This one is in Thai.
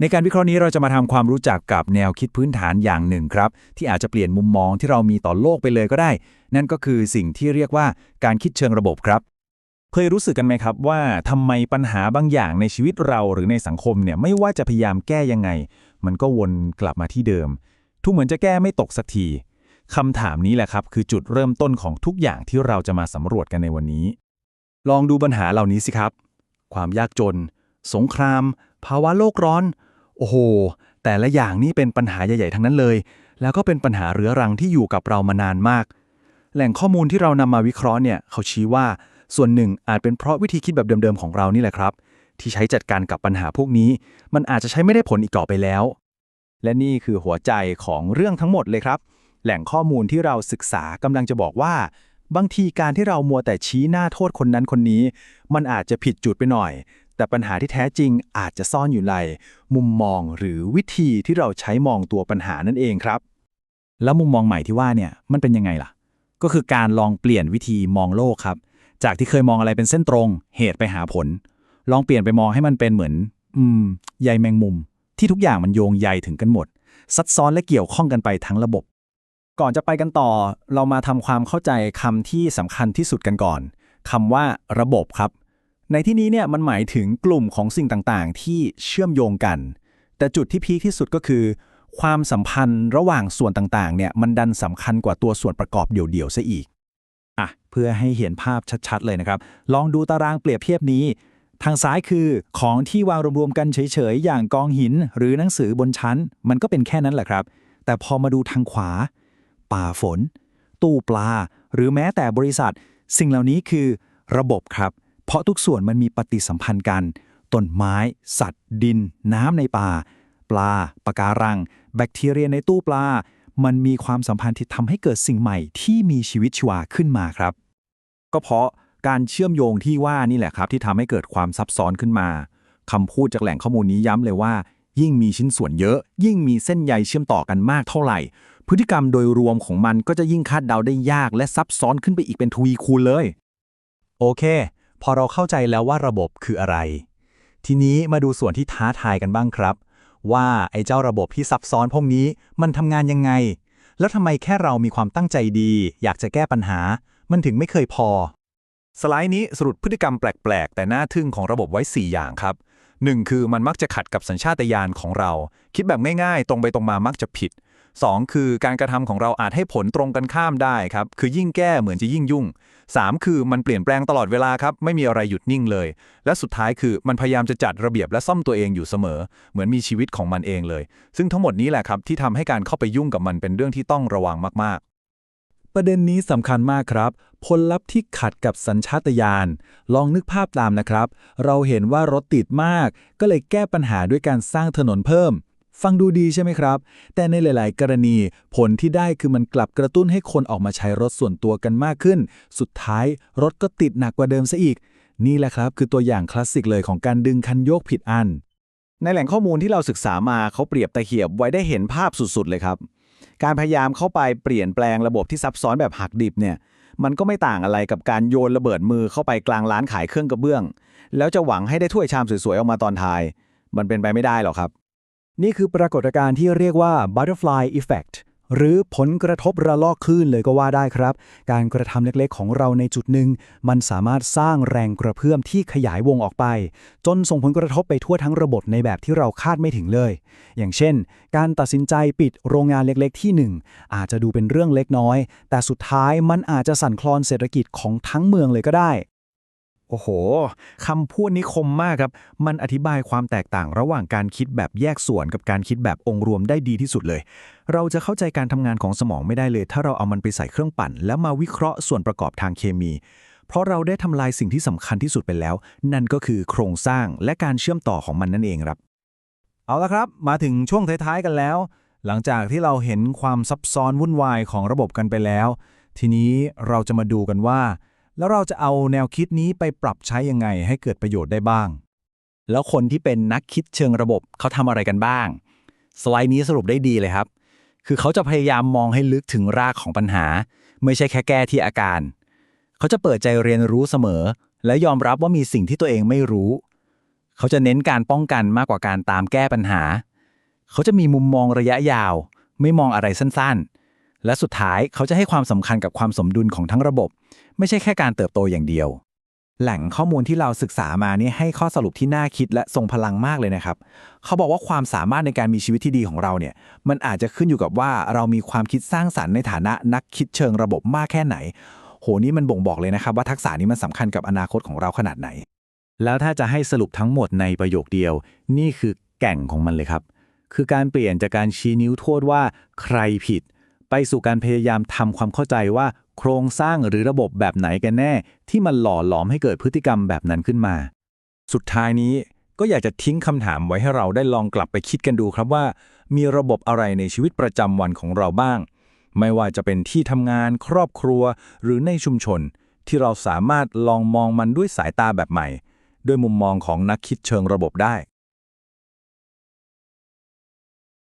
ในการวิเคราะห์นี้เราจะมาทำความรู้จักกับแนวคิดพื้นฐานอย่างหนึ่งครับ ที่อาจจะเปลี่ยนมุมมองที่เรามีต่อโลกไปเลยก็ได้ นั่นก็คือสิ่งที่เรียกว่าการคิดเชิงระบบครับ เคยรู้สึกกันไหมครับว่าทำไมปัญหาบางอย่างในชีวิตเราหรือในสังคมเนี่ยไม่ว่าจะพยายามแก้ยังไง มันก็วนกลับมาที่เดิม ทุกเหมือนจะแก้ไม่ตกสักทีคำถามนี้แหละครับ คือจุดเริ่มต้นของทุกอย่างที่เราจะมาสำรวจกันในวันนี้ ลองดูปัญหาเหล่านี้สิครับ ความยากจน สงคราม ภาวะโลกร้อน โอ้โห แต่ละอย่างนี่เป็นปัญหาใหญ่ ๆ ทั้งนั้นเลย แล้วก็เป็นปัญหาเรื้อรังที่อยู่กับเรามานานมาก แหล่งข้อมูลที่เรานำมาวิเคราะห์เนี่ยเขาชี้ว่าส่วนหนึ่งอาจเป็นเพราะวิธีคิดแบบเดิมๆของเรานี่แหละครับ ที่ใช้จัดการกับปัญหาพวกนี้ มันอาจจะใช้ไม่ได้ผลอีกต่อไปแล้ว และนี่คือหัวใจของเรื่องทั้งหมดเลยครับ แหล่งข้อมูลที่เราศึกษากำลังจะบอกว่า บางทีการที่เรามัวแต่ชี้หน้าโทษคนนั้นคนนี้ มันอาจจะผิดจุดไปหน่อย แต่ปัญหาที่แท้จริงอาจจะซ่อนอยู่ในมุมมองหรือวิธีที่เราใช้มองตัวปัญหานั่นเองครับ แล้วมุมมองใหม่ที่ว่าเนี่ยมันเป็นยังไงล่ะ ก็คือการลองเปลี่ยนวิธีมองโลกครับ จากที่เคยมองอะไรเป็นเส้นตรง เหตุไปหาผล ลองเปลี่ยนไปมองให้มันเป็นเหมือน อืมใยแมงมุม ที่ทุกอย่างมันโยงใยถึงกันหมด ซับซ้อนและเกี่ยวข้องกันไปทั้งระบบ ก่อนจะไปกันต่อ เรามาทำความเข้าใจคำที่สำคัญที่สุดกันก่อนคำว่าระบบครับ ในที่นี้เนี่ยมันหมายถึงกลุ่มของสิ่งต่างๆ ที่เชื่อมโยงกัน แต่จุดที่พีคที่สุดก็คือ ความสัมพันธ์ระหว่างส่วนต่างๆ เนี่ยมันดันสำคัญกว่าตัวส่วนประกอบเดี่ยวๆซะอีก อะ เพื่อให้เห็นภาพชัดๆ เลยนะครับ ลองดูตารางเปรียบเทียบนี้ ทางซ้ายคือของที่วางรวมๆกันเฉยๆ อย่างกองหิน หรือหนังสือบนชั้น มันก็เป็นแค่นั้นแหละครับ แต่พอมาดูทางขวา ป่าฝน ตู้ปลา หรือแม้แต่บริษัท สิ่งเหล่านี้คือระบบครับ เพราะทุกส่วนมันมีปฏิสัมพันธ์กัน ต้นไม้ สัตว์ ดิน น้ำในป่า ปลาปะการัง แบคทีเรียในตู้ปลา มันมีความสัมพันธ์ที่ทำให้เกิดสิ่งใหม่ที่มีชีวิตชีวาขึ้นมาครับ ก็เพราะการเชื่อมโยงที่ว่านี่แหละครับที่ทำให้เกิดความซับซ้อนขึ้นมาคำพูดจากแหล่งข้อมูลนี้ย้ำเลยว่า ยิ่งมีชิ้นส่วนเยอะ ยิ่งมีเส้นใยเชื่อมต่อกันมากเท่าไหร่ พฤติกรรมโดยรวมของมันก็จะยิ่งคาดเดาได้ยากและซับซ้อนขึ้นไปอีกเป็นทวีคูณเลย โอเค พอเราเข้าใจแล้วว่าระบบคืออะไร ทีนี้มาดูส่วนที่ท้าทายกันบ้างครับ ว่าไอ้เจ้าระบบที่ซับซ้อนพวกนี้มันทำงานยังไง แล้วทำไมแค่เรามีความตั้งใจดี อยากจะแก้ปัญหา มันถึงไม่เคยพอ สไลด์นี้สรุปพฤติกรรมแปลก ๆ แต่น่าทึ่งของระบบไว้ 4 อย่างครับ 1. คือมันมักจะขัดกับสัญชาตญาณของเรา คิดแบบง่ายๆ ตรงไปตรงมามักจะผิด 2. คือการกระทำของเราอาจให้ผลตรงกันข้ามได้ครับ คือยิ่งแก้เหมือนจะยิ่งยุ่ง 3. คือมันเปลี่ยนแปลงตลอดเวลาครับ ไม่มีอะไรหยุดนิ่งเลย และสุดท้ายคือมันพยายามจะจัดระเบียบและซ่อมตัวเองอยู่เสมอ เหมือนมีชีวิตของมันเองเลย ซึ่งทั้งหมดนี้แหละครับที่ทำให้การเข้าไปยุ่งกับมันเป็นเรื่องที่ต้องระวังมากๆ ประเด็นนี้สำคัญมากครับ ผลลัพธ์ที่ขัดกับสัญชาตญาณลองนึกภาพตามนะครับ เราเห็นว่ารถติดมาก ก็เลยแก้ปัญหาด้วยการสร้างถนนเพิ่ม ฟังดูดีใช่ไหมครับ แต่ในหลาย ๆ กรณี ผลที่ได้คือมันกลับกระตุ้นให้คนออกมาใช้รถส่วนตัวกันมากขึ้น สุดท้ายรถก็ติดหนักกว่าเดิมซะอีก นี่แหละครับ คือตัวอย่างคลาสสิกเลยของการดึงคันโยกผิดอัน ในแหล่งข้อมูลที่เราศึกษามาเขาเปรียบตะเขียบไว้ได้เห็นภาพสุด ๆ เลยครับ การพยายามเข้าไปเปลี่ยนแปลงระบบที่ซับซ้อนแบบหักดิบเนี่ยมันก็ไม่ต่างอะไรกับการโยนระเบิดมือเข้าไปกลางร้านขายเครื่องกระเบื้อง แล้วจะหวังให้ได้ถ้วยชามสวยๆออกมาตอนท้าย มันเป็นไปไม่ได้หรอกครับ นี่คือปรากฏการณ์ที่เรียกว่า butterfly effect หรือผลกระทบระลอกคลื่นเลยก็ว่าได้ครับ การกระทำเล็กๆ ของเราในจุดหนึ่ง มันสามารถสร้างแรงกระเพื่อมที่ขยายวงออกไป จนส่งผลกระทบไปทั่วทั้งระบบในแบบที่เราคาดไม่ถึงเลย อย่างเช่น การตัดสินใจปิดโรงงานเล็กๆ ที่หนึ่งอาจจะดูเป็นเรื่องเล็กน้อย แต่สุดท้ายมันอาจจะสั่นคลอนเศรษฐกิจของทั้งเมืองเลยก็ได้ โอ้โห คำพูดนี้คมมากครับ มันอธิบายความแตกต่างระหว่างการคิดแบบแยกส่วนกับการคิดแบบองค์รวมได้ดีที่สุดเลย เราจะเข้าใจการทำงานของสมองไม่ได้เลย ถ้าเราเอามันไปใส่เครื่องปั่น แล้วมาวิเคราะห์ส่วนประกอบทางเคมี เพราะเราได้ทำลายสิ่งที่สำคัญที่สุดไปแล้ว นั่นก็คือโครงสร้างและการเชื่อมต่อของมันนั่นเองครับ เอาละครับ มาถึงช่วงท้ายๆกันแล้ว หลังจากที่เราเห็นความซับซ้อนวุ่นวายของระบบกันไปแล้ว ทีนี้เราจะมาดูกันว่า แล้วเราจะเอาแนวคิดนี้ไปปรับใช้ยังไงให้เกิดประโยชน์ได้บ้าง แล้วคนที่เป็นนักคิดเชิงระบบเขาทำอะไรกันบ้าง สไลด์นี้สรุปได้ดีเลยครับ คือเขาจะพยายามมองให้ลึกถึงรากของปัญหา ไม่ใช่แค่แก้ที่อาการ เขาจะเปิดใจเรียนรู้เสมอ และยอมรับว่ามีสิ่งที่ตัวเองไม่รู้ เขาจะเน้นการป้องกันมากกว่าการตามแก้ปัญหา เขาจะมีมุมมองระยะยาว ไม่มองอะไรสั้นๆ และสุดท้ายเขาจะให้ความสำคัญกับความสมดุลของทั้งระบบ ไม่ใช่แค่การเติบโตอย่างเดียว แหล่งข้อมูลที่เราศึกษามานี่ให้ข้อสรุปที่น่าคิดและทรงพลังมากเลยนะครับ เขาบอกว่าความสามารถในการมีชีวิตที่ดีของเราเนี่ย มันอาจจะขึ้นอยู่กับว่าเรามีความคิดสร้างสรรค์ในฐานะนักคิดเชิงระบบมากแค่ไหน โหนี่มันบ่งบอกเลยนะครับ ว่าทักษะนี้มันสำคัญกับอนาคตของเราขนาดไหน แล้วถ้าจะให้สรุปทั้งหมดในประโยคเดียว นี่คือแก่งของมันเลยครับ คือการเปลี่ยนจากการชี้นิ้วโทษว่าใครผิด ไปสู่การพยายามทำความเข้าใจว่าโครงสร้างหรือระบบแบบไหนกันแน่ ที่มันหล่อหลอมให้เกิดพฤติกรรมแบบนั้นขึ้นมา สุดท้ายนี้ก็อยากจะทิ้งคำถามไว้ให้เราได้ลองกลับไปคิดกันดูครับว่า มีระบบอะไรในชีวิตประจำวันของเราบ้าง ไม่ว่าจะเป็นที่ทำงานครอบครัว หรือในชุมชน ที่เราสามารถลองมองมันด้วยสายตาแบบใหม่ ด้วยมุมมองของนักคิดเชิงระบบได้